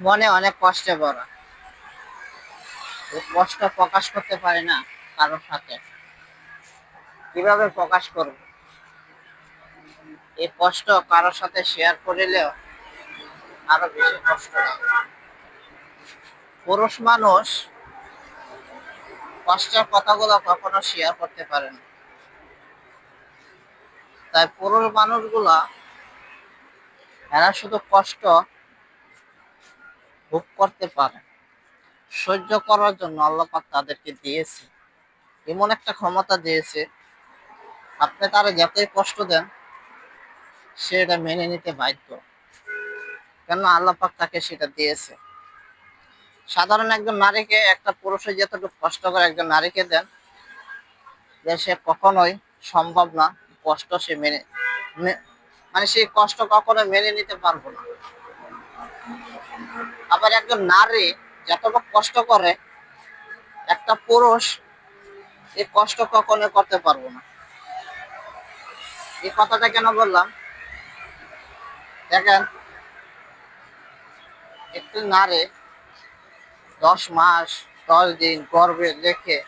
মনে অনেক কষ্টে ভরা এই কষ্ট প্রকাশ করতে পারি না কারোর সাথে। কীভাবে প্রকাশ করব? এই কষ্ট কারোর সাথে শেয়ার করিলেও আরও বেশি কষ্ট পুরুষ মানুষ কষ্টের কথাগুলো কখনো শেয়ার করতে পারে না। তাই পুরুষ মানুষগুলা এরা শুধু কষ্ট ভোগ করতে পারে। সহ্য করার জন্য আল্লাপাক তাদেরকে দিয়েছে। এমন একটা ক্ষমতা দিয়েছে, আপনি তারা যতই কষ্ট দেন, সে এটা মেনে নিতে বাধ্য। কেন আল্লাপাক তাকে সেটা দিয়েছে। সাধারণ একজন নারীকে একটা পুরুষের যতটুকু কষ্ট করে একজন নারীকে দেন, যে সে কখনোই সম্ভব না, কষ্ট সে মেনে মানে সেই কষ্ট কখনো মেনে নিতে পারব না। আবার একজন নারী যতটুকু কষ্ট করে, একটা পুরুষ এই কষ্ট কখনো করতে পারব না। এই কথাটা কেন বললাম? দেখেন, একটি নারী দশ মাস, দশ দিন গর্বে রেখে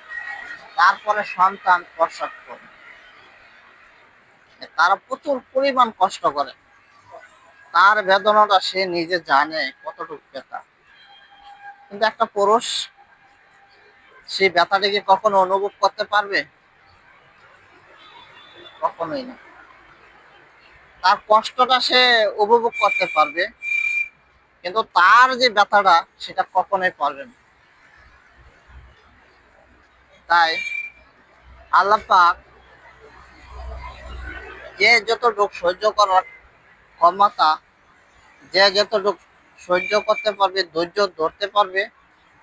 তারপরে সন্তান প্রসব করে। তারা প্রচুর পরিমাণ কষ্ট করে। তার বেদনাটা সে নিজে জানে কতটুকু ব্যথা। কিন্তু একটা পুরুষ সেই ব্যথাটাকে কখনো অনুভব করতে পারবে? কখনোই না। তার কষ্টটা সে উপভোগ করতে পারবে, কিন্তু তার যে ব্যথাটা, সেটা কখনোই পারবে না। তাই আল্লাহ পাক যে যতটুক সহ্য করার ক্ষমতা যে যতটুক সহ্য করতে পারবে, ধৈর্য ধরতে পারবে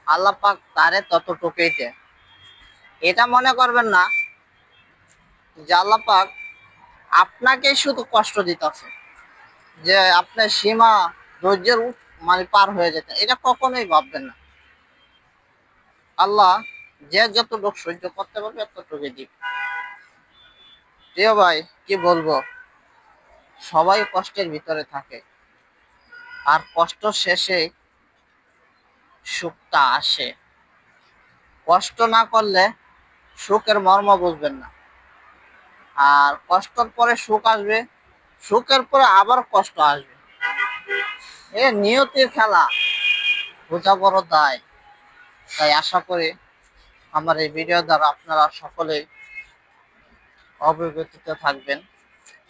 আল্লাহ পাক তারে ততটুকুই দেয়। এটা মনে করবেন না যে আল্লাহ পাক আপনাকেই শুধু কষ্ট দিতেছে, যে আপনার সীমা ধৈর্যের মানে পার হয়ে যেতে। এটা কখনোই ভাববেন না। আল্লাহ যে যতটুকু সহ্য করতে পারবে, ততটুকুই দিবে। প্রিয় ভাই, কি বলব? সবাই কষ্টের ভিতরে থাকে। আর কষ্ট শেষে সুখটা আসে। কষ্ট না করলে সুখের মর্ম বুঝবেন না। আর কষ্টর পরে সুখ আসবে, সুখের পরে আবার কষ্ট আসবে। এ নিয়তির খেলা, বোঝা বড় দায়। তাই আশা করি আমার এই ভিডিও দ্বারা আপনারা সকলেই অবগতিত থাকবেন।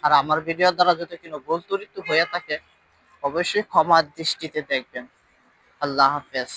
আর আমার ভিডিও দ্বারা যদি কোনো ভুল ত্রুটি হয়ে থাকে, অবশ্যই ক্ষমার দৃষ্টিতে দেখবেন। আল্লাহ হাফেজ।